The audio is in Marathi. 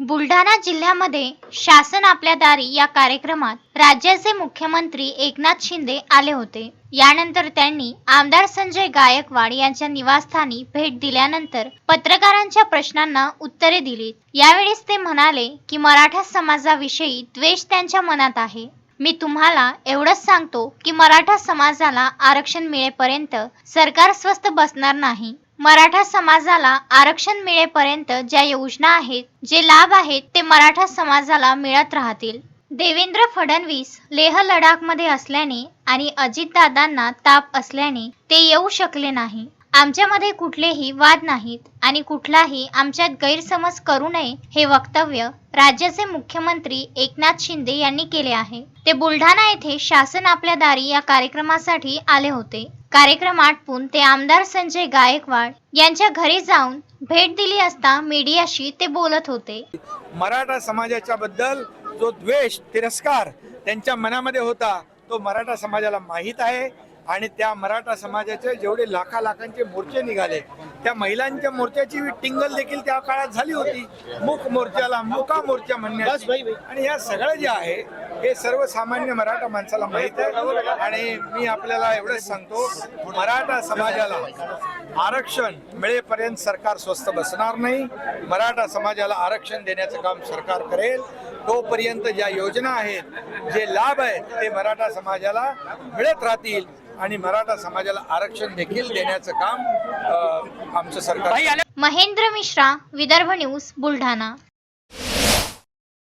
बुलढाणा जिल्ह्यामध्ये शासन आपल्या दारी या कार्यक्रमात राज्याचे मुख्यमंत्री एकनाथ शिंदे आले होते. यानंतर त्यांनी आमदार संजय गायकवाड यांच्या निवासस्थानी भेट दिल्यानंतर पत्रकारांच्या प्रश्नांना उत्तरे दिलीत. यावेळेस ते म्हणाले की मराठा समाजाविषयी द्वेष त्यांच्या मनात आहे. मी तुम्हाला एवढंच सांगतो की मराठा समाजाला आरक्षण मिळेपर्यंत सरकार स्वस्त बसणार नाही. मराठा समाजाला आरक्षण मिळेपर्यंत ज्या योजना आहेत जे लाभ आहेत ते मराठा समाजाला मिळत राहतील. देवेंद्र फडणवीस लेह लडाखमध्ये असल्याने आणि अजितदादांना ताप असल्याने ते येऊ शकले नाही. आमच्यामध्ये कुठलेही वाद नाहीत आणि कुठलाही आमच्यात गैरसमज करू नये हे वक्तव्य राज्याचे मुख्यमंत्री एकनाथ शिंदे यांनी केले आहे. ते बुलढाणा येथे शासन आपल्या दारी या कार्यक्रमासाठी आले होते. कार्यक्रम आटपून ते आमदार संजय गायकवाड यांच्या घरी जाऊन भेट दिली असता मीडियाशी ते बोलत होते. मराठा समाजाच्या बद्दल जो द्वेष तिरस्कार त्यांच्या मनामध्ये होता तो मराठा समाजाला माहीत आहे आणि त्या मराठा समाजाचे जेवढे लाखा लाखांचे मोर्चे निघाले त्या महिलांच्या मोर्चाची टिंगल देखील त्या काळात झाली होती. मुख मोर्चाला मुका मोर्चा म्हणण्याची. आणि या सगळं जे आहे हे सर्वसामान्य मराठा माणसाला माहीत आहे. आणि मी आपल्याला एवढंच सांगतो मराठा समाजाला आरक्षण मिळेपर्यंत सरकार स्वस्त बसणार नाही. मराठा समाजाला आरक्षण देण्याचं काम सरकार करेल. तोपर्यंत ज्या योजना आहेत जे लाभ आहेत ते मराठा समाजाला मिळत राहतील. आणि मराठा समाजाला आरक्षण देखील देण्याचं काम आमचं सरकार महेंद्र मिश्रा विदर्भ न्यूज बुलढाणा.